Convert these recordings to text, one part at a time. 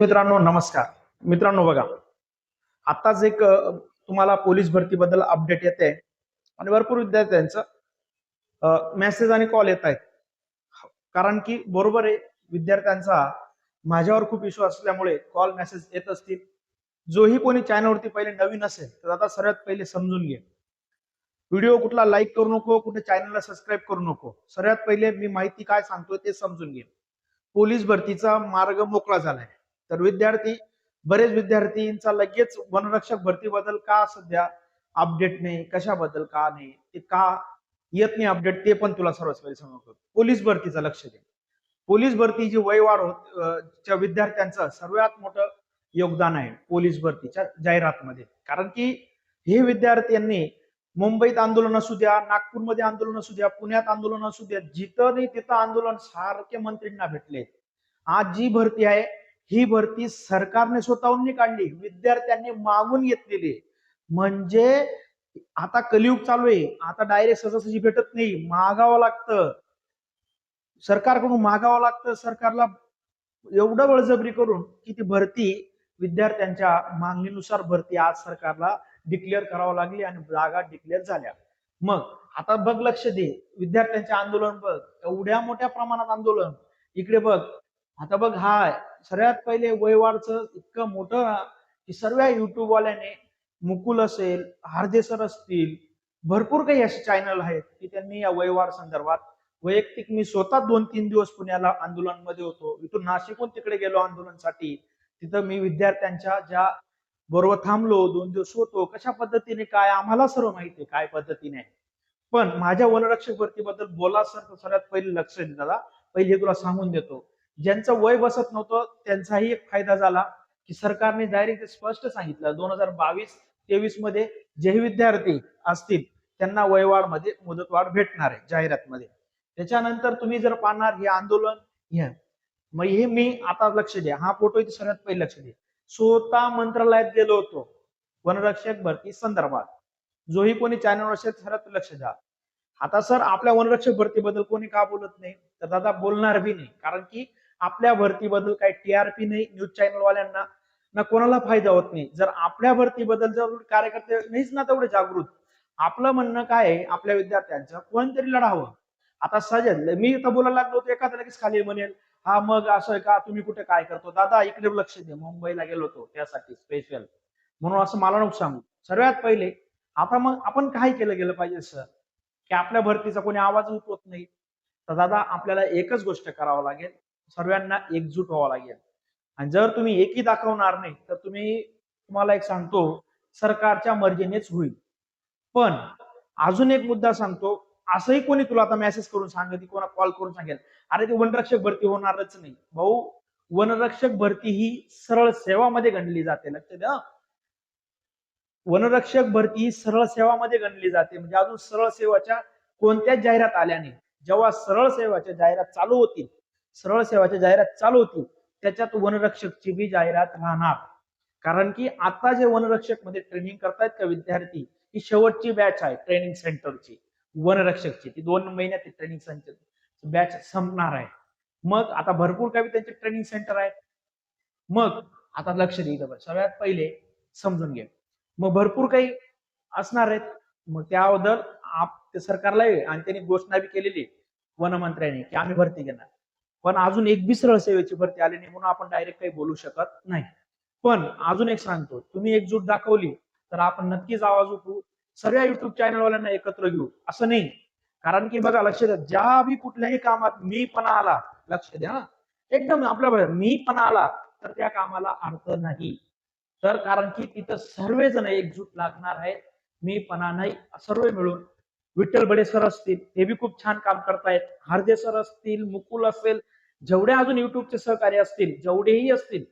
मित्रांनो नमस्कार. मित्रांनो बघा. आताच एक तुम्हाला पोलीस भरतीबद्दल अपडेट येते. आणि भरपूर विद्यार्थ्यांचं मेसेज आणि कॉल येत आहेत. कारण की बरोबर आहे विद्यार्थ्यांचा माझ्यावर खूप विश्वास असल्यामुळे कॉल मेसेज येत असतील. जोही कोणी चॅनलवरती पहिले नवीन असेल तर आता सर्वात पहिले समजून घे. व्हिडिओ कुठला लाईक करू नको कुठे चॅनलला सबस्क्राईब करू नको. सर्वात पहिले मी माहिती काय सांगतोय ते समजून घे. पोलीस भरतीचा मार्ग मोकळा झालाय. तर विद्यार्थी बरेच विद्यार्थींचा लगेच वनरक्षक भरतीबद्दल का सध्या अपडेट नाही? कशाबद्दल का नाही? ते का येत नाही अपडेट ते पण तुला सर्वात पहिले सांगतो. पोलीस भरतीचं लक्ष दे. पोलीस भरतीची जी वाढ होत च्या विद्यार्थ्यांचं सर्वात मोठं योगदान आहे पोलीस भरतीच्या जाहिरातमध्ये. कारण की हे विद्यार्थ्यांनी मुंबईत आंदोलन असू द्या नागपूरमध्ये आंदोलन असू द्या पुण्यात आंदोलन असू द्या जिथं नाही तिथं आंदोलन सारखे मंत्रींना भेटले. आज जी भरती आहे ही भरती सरकारने स्वतःहून नाही काढली विद्यार्थ्यांनी मागून घेतलेली म्हणजे आता कलियुग चालू आहे आता डायरेक्ट सहजासहजी भेटत नाही मागावं लागतं. सरकारकडून मागावं लागतं सरकारला एवढं बळजबरी करून की ती भरती विद्यार्थ्यांच्या मागणीनुसार भरती आज सरकारला डिक्लेअर करावं लागली आणि जागा डिक्लेअर झाल्या. मग आता बघ लक्ष दे विद्यार्थ्यांचे आंदोलन बघ एवढ्या मोठ्या प्रमाणात आंदोलन. इकडे बघ आता बघ हा सगळ्यात पहिले वयवाडचं इतकं मोठं की सर्व युट्यूबवाल्याने मुकुल असेल हार्देसर असतील भरपूर काही असे चॅनल आहेत की त्यांनी या वयवाड संदर्भात वैयक्तिक मी स्वतः दोन तीन दिवस पुण्याला आंदोलनमध्ये होतो. इथून नाशिकहून तिकडे गेलो आंदोलनासाठी. तिथं मी विद्यार्थ्यांच्या ज्या बरोबर थांबलो दोन दिवस होतो कशा पद्धतीने काय आम्हाला सर्व माहिती आहे काय पद्धतीने पण माझ्या वनरक्षक भरतीबद्दल बोला सर तर पहिले लक्ष दे दादा. पहिले तुला सांगून देतो. ज्यांचं वय बसत नव्हतं त्यांचाही एक फायदा झाला की सरकारने डायरेक्ट स्पष्ट सांगितलं. दोन हजार बावीस तेवीसमध्ये जे विद्यार्थी असतील त्यांना वयवाढमध्ये मुदतवाढ भेटणार आहे जाहिरातमध्ये. त्याच्यानंतर तुम्ही जर पाहणार हे आंदोलन हे मग हे मी आता लक्ष द्या. हा फोटो इथे सर्वात पहिले लक्ष द्या. स्वतः मंत्रालयात गेलो होतो. वनरक्षक भरती संदर्भात. जोही कोणी चॅनल असेल सर्वात लक्ष द्या. आता सर आपल्या वनरक्षक भरतीबद्दल कोणी का बोलत नाही? तर दादा बोलणार बी नाही. कारण की आपल्या भरतीबद्दल काही टीआरपी नाही न्यूज चॅनल वाल्यांना ना कोणाला फायदा होत नाही. जर आपल्या भरतीबद्दल जर कार्यकर्ते नाहीच ना तेवढे जागृत. आपलं म्हणणं काय आहे? आपल्या विद्यार्थ्यांचं कोणतरी लढावं. आता सजल मी इथं बोलायला लागलो होतो एखादा लगेच खाली म्हणेल हा मग असं आहे का? तुम्ही कुठे काय करतो? दादा इकडे लक्ष दे. मुंबईला गेलो होतो त्यासाठी स्पेशल म्हणून असं मला नको सांगू. सर्वात पहिले आता मग आपण काय केलं गेलं पाहिजे सर की आपल्या भरतीचा कोणी आवाज उठवत नाही. तर दादा आपल्याला एकच गोष्ट करावं लागेल. सर्वांना एकजूट व्हावं लागेल. आणि जर तुम्ही एकी दाखवणार नाही तर तुम्ही तुम्हाला एक सांगतो सरकारच्या मर्जीनेच होईल. पण अजून एक मुद्दा सांगतो असंही कोणी तुला आता मेसेज करून सांगेल कोणा कॉल करून सांगेल अरे ते वनरक्षक भरती होणारच नाही. भाऊ वनरक्षक भरती ही सरळ सेवामध्ये गणली जाते लक्ष द्या वनरक्षक भरती ही सरळ सेवामध्ये गणली जाते म्हणजे अजून सरळ सेवाच्या कोणत्याच जाहिरात आल्या नाही. जेव्हा सरळ सेवाच्या जाहिरात चालू होतील सरळ सेवाच्या जाहिरात चालू होतील त्याच्यात वनरक्षकची बी जाहिरात राहणार. कारण की आता जे वनरक्षकमध्ये ट्रेनिंग करतायत का विद्यार्थी ही शेवटची बॅच आहे ट्रेनिंग सेंटरची वनरक्षकची ती दोन महिन्यात ट्रेनिंग सेंटर बॅच संपणार आहे. मग आता भरपूर काही त्यांचे ट्रेनिंग सेंटर आहेत. मग आता लक्ष दे सगळ्यात पहिले समजून घे. मग भरपूर काही असणार आहेत. मग त्याबद्दल आप ते सरकारला आणि त्यांनी घोषणा बी केलेली आहे वनमंत्र्यांनी की आम्ही भरती घेणार. पण अजून एक बी सरळ सेवेची भरती आली नाही म्हणून आपण डायरेक्ट काही बोलू शकत नाही. पण अजून एक सांगतो तुम्ही एकजूट दाखवली तर आपण नक्कीच आवाज उठवू सर्व युट्यूब चॅनलवाल्यांना एकत्र घेऊ असं नाही. कारण की बघा लक्ष द्या ज्या बी कुठल्याही कामात मी पण आला लक्ष द्या एकदम आपल्या मी पण आला तर त्या कामाला अर्थ नाही. तर कारण की तिथं सर्वजण एकजूट लागणार आहेत मी पणा नाही सर्व मिळून. विठ्ठल बडे सर असतील ते बी खूप छान काम करतायत. हार्दे सर असतील मुकुल असेल जेवढे अजून युट्यूबचे सहकारी असतील जेवढेही असतील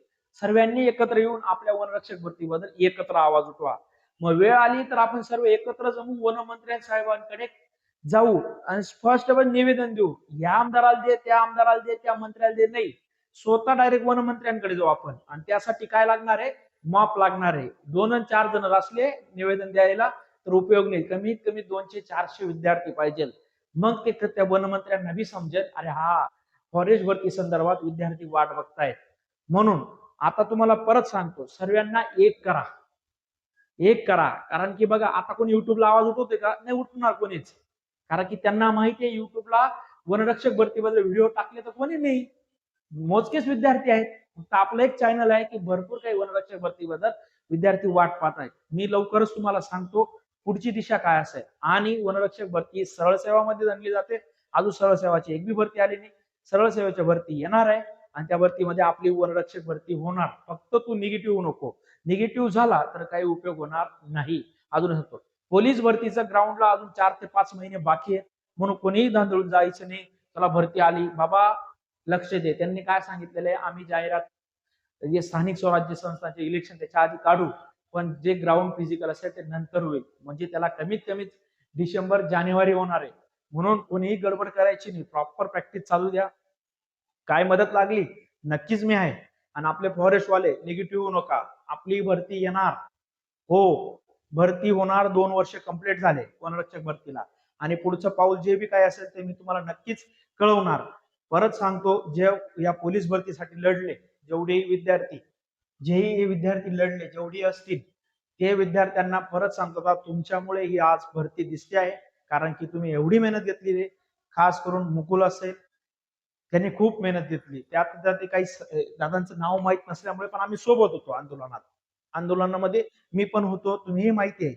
सर्वांनी एकत्र येऊन आपल्या वनरक्षक भरतीबद्दल एकत्र आवाज उठवा. मग वेळ आली तर आपण सर्व एकत्र जमून वनमंत्री साहेबांकडे जाऊ आणि स्पष्टपणे निवेदन देऊ. या आमदाराला दे त्या आमदाराला दे त्या मंत्र्याला दे नाही. स्वतः डायरेक्ट वनमंत्र्यांकडे जाऊ आपण. आणि त्यासाठी काय लागणार आहे? माप लागणार आहे. दोन चार जण असले निवेदन द्यायला तर उपयोग नाही. कमीत कमी दोनशे चारशे विद्यार्थी पाहिजे मग ते त्या वनमंत्र्यांना बी समजेल अरे हा फॉरेस्ट भरती संदर्भात विद्यार्थी वाट बघतायत. म्हणून आता तुम्हाला परत सांगतो सर्वांना एक करा. एक करा. कारण की बघा आता कोणी युट्यूबला आवाज उठवते का? नाही उठणार कोणीच. कारण की त्यांना माहिती आहे युट्यूबला वनरक्षक भरतीबद्दल व्हिडिओ टाकले तर कोणी नाही. मोजकेच विद्यार्थी आहेत. फक्त आपलं एक चॅनल आहे की भरपूर काही वनरक्षक भरतीबद्दल विद्यार्थी वाट पाहत आहेत मी लवकरच तुम्हाला सांगतो पुढची दिशा काय असेल? आणि वनरक्षक भरती सरळ सेवामध्ये जाणली जाते. अजून सरळ सेवाची एक बी भरती आली नाही. सरळ सेवेच्या भरती येणार आहे आणि त्या भरतीमध्ये आपली वनरक्षक भरती होणार. फक्त तू निगेटिव्ह नको. निगेटिव्ह झाला तर काही उपयोग होणार नाही. अजून सांगतो. पोलीस भरतीचं ग्राउंडला अजून चार ते पाच महिने बाकी आहे म्हणून कोणीही धांदळून जायचं नाही. त्याला भरती आली. बाबा लक्ष दे. त्यांनी काय सांगितलेलं आहे? आम्ही जाहिरात जे स्थानिक स्वराज्य संस्थांचे इलेक्शन त्याच्या आधी काढू. पण जे ग्राउंड फिजिकल असेल ते नंतर होईल. म्हणजे त्याला कमीत कमी डिसेंबर जानेवारी होणार आहे. म्हणून कोणीही गडबड करायची नाही. प्रॉपर प्रॅक्टिस चालू द्या. काय मदत लागली? नक्कीच मी आहे. आणि आपले फॉरेस्ट वाले निगेटिव्ह नका. आपली भरती येणार. हो भरती होणार. दोन वर्ष कंप्लीट झाले वनरक्षक भरतीला. आणि पुढचं पाऊल जे बी काय असेल ते मी तुम्हाला नक्कीच कळवणार. परत सांगतो जे या पोलीस भरतीसाठी लढले जेवढेही विद्यार्थी जेही हे विद्यार्थी लढले जेवढी असतील ते विद्यार्थ्यांना परत सांगतो का तुमच्यामुळे ही आज भरती दिसते आहे कारण की तुम्ही एवढी मेहनत घेतली रे. खास करून मुकुल असेल त्यांनी खूप मेहनत घेतली. त्यात ते काही दादांचं नाव माहीत नसल्यामुळे पण आम्ही सोबत होतो आंदोलनात. आंदोलनामध्ये मी पण होतो तुम्हीही माहिती आहे.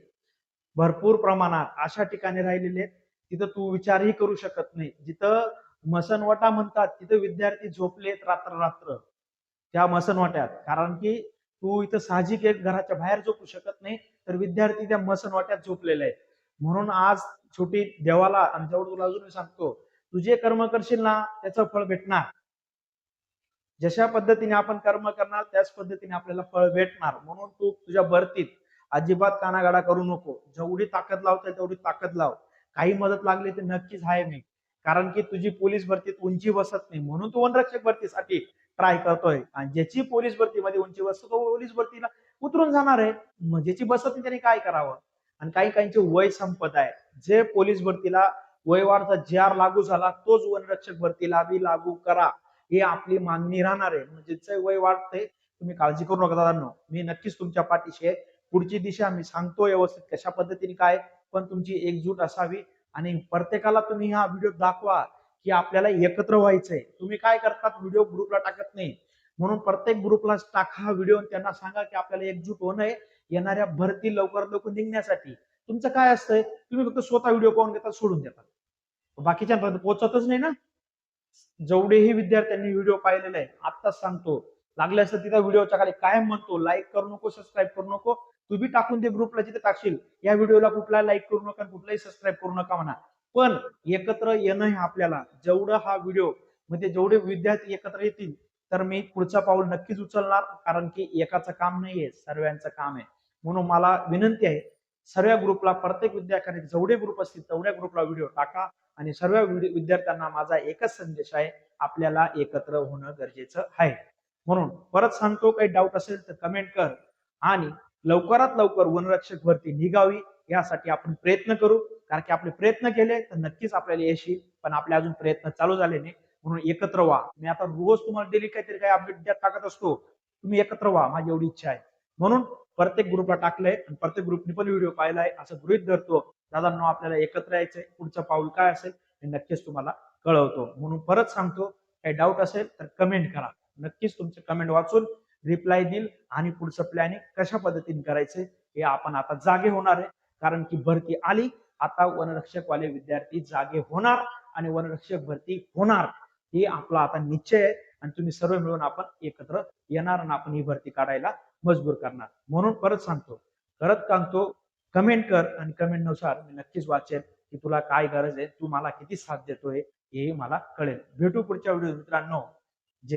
भरपूर प्रमाणात अशा ठिकाणी राहिलेले आहेत तिथं तू विचारही करू शकत नाही. जिथं मसनवटा म्हणतात तिथं विद्यार्थी झोपलेत रात्र रात्र. त्या मसनवाट्यात. कारण की तू इथं साहजिक एक घराच्या बाहेर झोपू शकत नाही तर विद्यार्थी त्या मसनवाट्यात झोपलेले आहेत. म्हणून आज छोटी देवाला आणि तुला अजून सांगतो तू जे कर्म करशील ना त्याचं फळ भेटणार. जशा पद्धतीने आपण कर्म करणार त्याच पद्धतीने आपल्याला फळ भेटणार. म्हणून तू तुझ्या भरतीत अजिबात कानागाडा करू नको. जेवढी ताकद लावता तेवढी ताकद लाव. काही मदत लागली तर नक्कीच आहे मी. कारण की तुझी पोलीस भरतीत उंची बसत नाही. म्हणून तू वनरक्षक भरतीसाठी ट्राय करतोय. आणि ज्याची पोलीस भरतीमध्ये उंची बसतो तो पोलीस भरतीला उतरून जाणार आहे. मग ज्याची बसत नाही त्याने काय करावं? आणि काही काहींचे वय संपत आहे. जे पोलीस भरतीला वयवाढचा जे आर लागू झाला तोच वनरक्षक भरतीला बी लागू करा. ही आपली मागणी राहणार आहे. म्हणजे जे वय वाढते तुम्ही काळजी करू नका दादांनो. मी नक्कीच तुमच्या पाठीशी आहे. पुढची दिशा मी सांगतो व्यवस्थित कशा पद्धतीने काय पण तुमची एकजूट असावी. आणि प्रत्येकाला तुम्ही हा व्हिडिओ दाखवा. की आपल्याला एकत्र व्हायचंय. तुम्ही काय करतात? व्हिडिओ ग्रुपला टाकत नाही. म्हणून प्रत्येक ग्रुपला टाका हा व्हिडिओ त्यांना सांगा की आपल्याला एकजूट होणं येणाऱ्या भरती लवकर लवकर निघण्यासाठी. तुमचं काय असतंय? तुम्ही फक्त स्वतः व्हिडिओ पाहून घेतात सोडून देतात बाकीच्यापर्यंत पोहोचतच नाही ना? जेवढेही विद्यार्थ्यांनी व्हिडिओ पाहिलेला आहे आत्ताच सांगतो. लागले असं तिथं व्हिडिओच्या खाली काय म्हणतो? लाईक करू नको सबस्क्राईब करू नको. तुम्ही टाकून दे ग्रुपला जिथे टाकशील. या व्हिडिओला कुठला लाईक करू नका कुठलाही सबस्क्राईब करू नका म्हणा. पण एकत्र येणं हे आपल्याला जेवढं हा व्हिडिओ म्हणजे जेवढे विद्यार्थी एकत्र येतील तर मी पुढचा पाऊल नक्कीच उचलणार कारण की एकाचं काम नाहीये सर्वांचं काम आहे. म्हणून मला विनंती आहे सर्व ग्रुपला प्रत्येक विद्यार्थ्याने जेवढे ग्रुप असतील तेवढ्या ग्रुपला व्हिडिओ टाका आणि सर्व विद्यार्थ्यांना माझा एकच संदेश आहे आपल्याला एकत्र होणं गरजेचं आहे. म्हणून परत सांगतो काही डाऊट असेल तर कमेंट कर आणि लवकरात लवकर वनरक्षक भरती निघावी यासाठी आपण प्रयत्न करू. कारण की आपले प्रयत्न केले तर नक्कीच आपल्याला यश येईल पण आपले अजून प्रयत्न चालू झाले नाही. म्हणून एकत्र व्हा. मी आता रोज तुम्हाला डेली काहीतरी काही अपडेट द्या टाकत असतो. तुम्ही एकत्र व्हा. माझी एवढी इच्छा आहे. म्हणून प्रत्येक ग्रुपला टाकलंय आणि प्रत्येक ग्रुपने पण व्हिडिओ पाहिलाय. असं गृहित धरतो. दादांनो आपल्याला एकत्र यायचंय. पुढचं पाऊल काय असेल हे नक्कीच तुम्हाला कळवतो. म्हणून परत सांगतो काही डाऊट असेल तर कमेंट करा. नक्कीच तुमचे कमेंट वाचून रिप्लाय देईल आणि पुढचं प्लॅनिंग कशा पद्धतीने करायचंय हे आपण आता जागे होणार आहे. कारण की भरती आली आता वनरक्षक वाले विद्यार्थी जागे होणार आणि वनरक्षक भरती होणार हे आपला आता निश्चय आहे. आणि तुम्ही सर्व मिळून आपण एकत्र येणार आणि आपण ही भरती काढायला मजबूर करणार. म्हणून परत सांगतो परत सांगतो कमेंट कर आणि कमेंटनुसार मी नक्कीच वाचेल की तुला काय गरज आहे तू मला किती साथ देतोय हे मला कळेल. भेटू पुढच्या व्हिडिओ मित्रांनो.